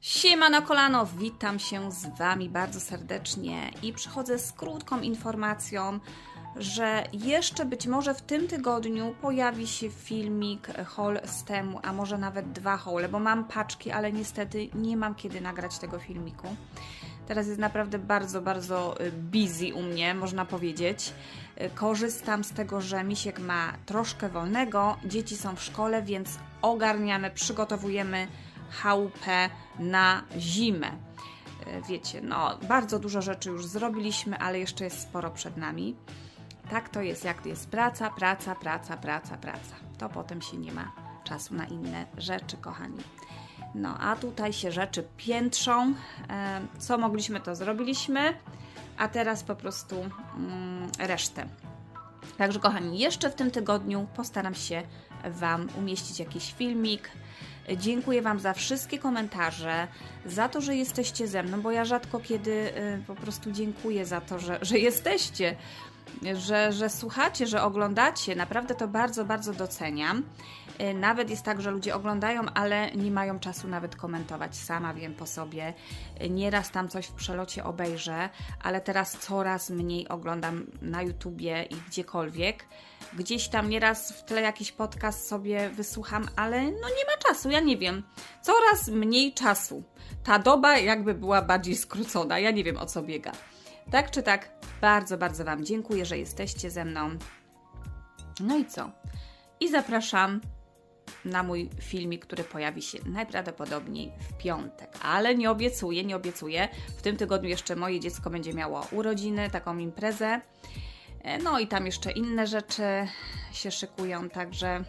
Siema na kolano, witam się z Wami bardzo serdecznie i przychodzę z krótką informacją, że jeszcze być może w tym tygodniu pojawi się filmik haul z temu, a może nawet dwa haule, bo mam paczki, ale niestety nie mam kiedy nagrać tego filmiku. Teraz jest naprawdę bardzo, bardzo y, busy u mnie, można powiedzieć. Y, Korzystam z tego, że Misiek ma troszkę wolnego, dzieci są w szkole, więc ogarniamy, przygotowujemy chałupę na zimę. Y, Wiecie, no bardzo dużo rzeczy już zrobiliśmy, ale jeszcze jest sporo przed nami. Tak to jest, jak jest praca, praca, praca, praca, praca. To potem się nie ma czasu na inne rzeczy, kochani. No, a tutaj się rzeczy piętrzą. E, Co mogliśmy, to zrobiliśmy, a teraz po prostu mm, resztę. Także, kochani, jeszcze w tym tygodniu postaram się Wam umieścić jakiś filmik. Dziękuję Wam za wszystkie komentarze, za to, że jesteście ze mną, bo ja rzadko kiedy y, po prostu dziękuję za to, że, że jesteście, że, że słuchacie, że oglądacie. Naprawdę to bardzo, bardzo doceniam. Y, Nawet jest tak, że ludzie oglądają, ale nie mają czasu nawet komentować. Sama wiem po sobie. Y, Nieraz tam coś w przelocie obejrzę, ale teraz coraz mniej oglądam na YouTubie i gdziekolwiek. Gdzieś tam nieraz w tle jakiś podcast sobie wysłucham, ale no nie ma czasu, ja nie wiem. Coraz mniej czasu. Ta doba jakby była bardziej skrócona. Ja nie wiem o co biega. Tak czy tak, bardzo, bardzo Wam dziękuję, że jesteście ze mną. No i co? I zapraszam na mój filmik, który pojawi się najprawdopodobniej w piątek. Ale nie obiecuję, nie obiecuję. W tym tygodniu jeszcze moje dziecko będzie miało urodziny, taką imprezę. E, No i tam jeszcze inne rzeczy się szykują, także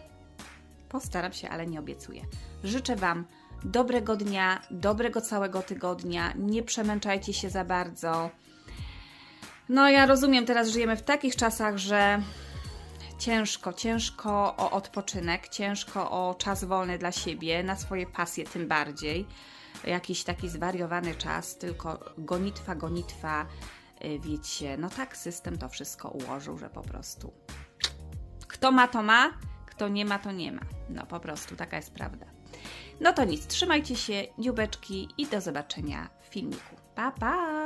postaram się, ale nie obiecuję. Życzę Wam dobrego dnia, dobrego całego tygodnia. Nie przemęczajcie się za bardzo. No, ja rozumiem, teraz żyjemy w takich czasach, że ciężko, ciężko o odpoczynek, ciężko o czas wolny dla siebie, na swoje pasje tym bardziej. Jakiś taki zwariowany czas, tylko gonitwa, gonitwa, y, wiecie, no tak system to wszystko ułożył, że po prostu kto ma, to ma, kto nie ma, to nie ma. No po prostu, taka jest prawda. No to nic, trzymajcie się, dziubeczki i do zobaczenia w filmiku. Pa, pa!